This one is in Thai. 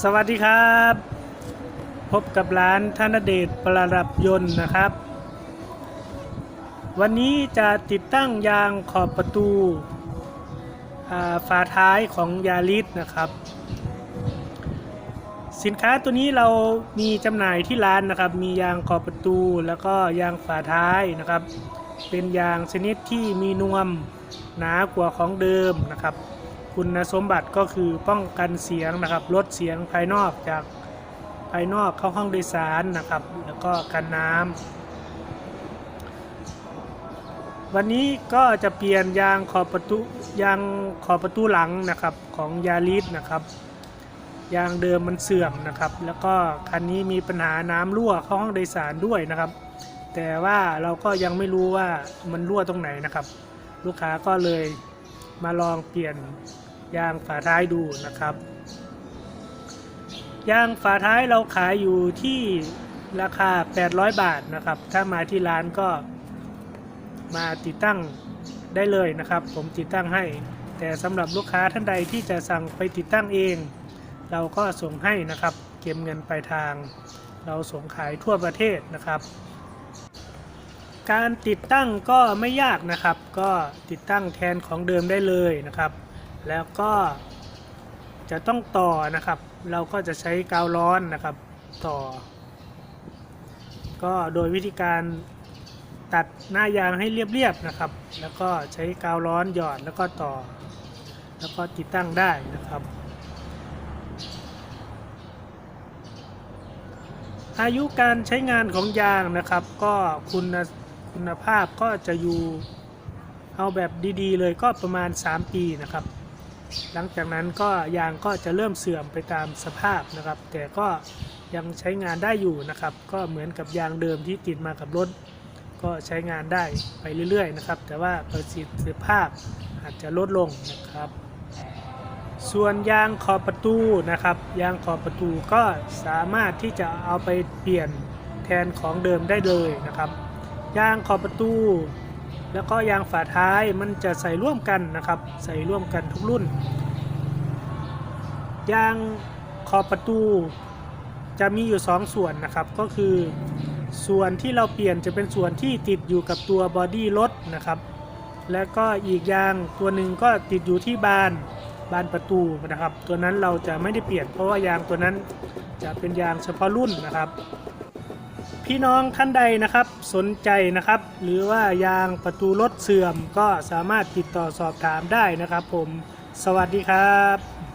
สวัสดีครับ พบกับร้านธนเดชประดับยนต์นะครับ วันนี้จะติดตั้งยางขอบประตูฝาท้ายของยาริสนะครับ สินค้าตัวนี้เรามีจำหน่ายที่ร้านนะครับ มียางขอบประตูแล้วก็ยางฝาท้ายนะครับ เป็นยางชนิดที่มีนวมหนากว่าของเดิมนะครับ คุณสมบัติก็คือป้องกันเสียงนะครับลดเสียงภายนอกจากภายนอกเข้าห้องโดยสารนะครับ แล้วก็กันน้ำวันนี้ก็จะเปลี่ยนยางขอบประตูยางขอบประตูหลังนะครับของยาริสนะครับยางเดิมมันเสื่อมนะครับ แล้วก็คันนี้มีปัญหาน้ำรั่วเข้าห้องโดยสารด้วยนะครับ แต่ว่าเราก็ยังไม่รู้ว่ามันรั่วตรงไหนนะครับ ลูกค้าก็เลยมาลองเปลี่ยน ยางฝาท้ายดูนะครับยางฝาท้ายเราขายอยู่ที่ราคา 800 บาทนะครับ ถ้ามาที่ร้านก็มาติดตั้งได้เลยนะครับ ผมติดตั้งให้ แต่สำหรับลูกค้าท่านใดที่จะสั่งไปติดตั้งเอง เราก็ส่งให้นะครับ เก็บเงินปลายทาง เราส่งขายทั่วประเทศนะครับ การติดตั้งก็ไม่ยากนะครับ ก็ติดตั้งแทนของเดิมได้เลยนะครับ แล้วก็จะต้องต่อนะครับ เราก็จะใช้กาวร้อนนะครับ ต่อ ก็โดยวิธีการตัดหน้ายางให้เรียบๆนะครับ แล้วก็ใช้กาวร้อนหยอดแล้วก็ต่อ แล้วก็ติดตั้งได้นะครับ อายุการใช้งานของยางนะครับ ก็คุณคุณภาพก็จะอยู่เอาแบบดีๆ เลยก็ประมาณ 3 ปีนะครับ หลังจากนั้นก็ยางก็จะเริ่มเสื่อมไปตามสภาพนะครับ แต่ก็ยังใช้งานได้อยู่นะครับ ก็เหมือนกับยางเดิมที่ติดมากับรถ ก็ใช้งานได้ไปเรื่อยๆนะครับ แต่ว่าประสิทธิภาพอาจจะลดลงนะครับ ส่วนยางขอบประตูนะครับ ยางขอบประตูก็สามารถที่จะเอาไปเปลี่ยนแทนของเดิมได้เลยนะครับ ยางขอบประตู แล้วก็ยางฝาท้ายมันจะใส่ร่วมกันนะครับ ใส่ร่วมกันทุกรุ่น ยางขอบประตูจะมีอยู่ 2 ส่วนนะครับ ก็คือส่วนที่เราเปลี่ยนจะเป็นส่วนที่ติดอยู่กับตัวบอดี้รถนะครับ แล้วก็อีกยางตัวหนึ่งก็ติดอยู่ที่บานบานประตูนะครับ ตัวนั้นเราจะไม่ได้เปลี่ยนเพราะว่ายางตัวนั้นจะเป็นยางเฉพาะรุ่นนะครับ พี่น้องท่านใดนะครับสนใจนะครับ หรือว่ายางประตูรถเสื่อมก็สามารถติดต่อสอบถามได้นะครับผม สวัสดีครับ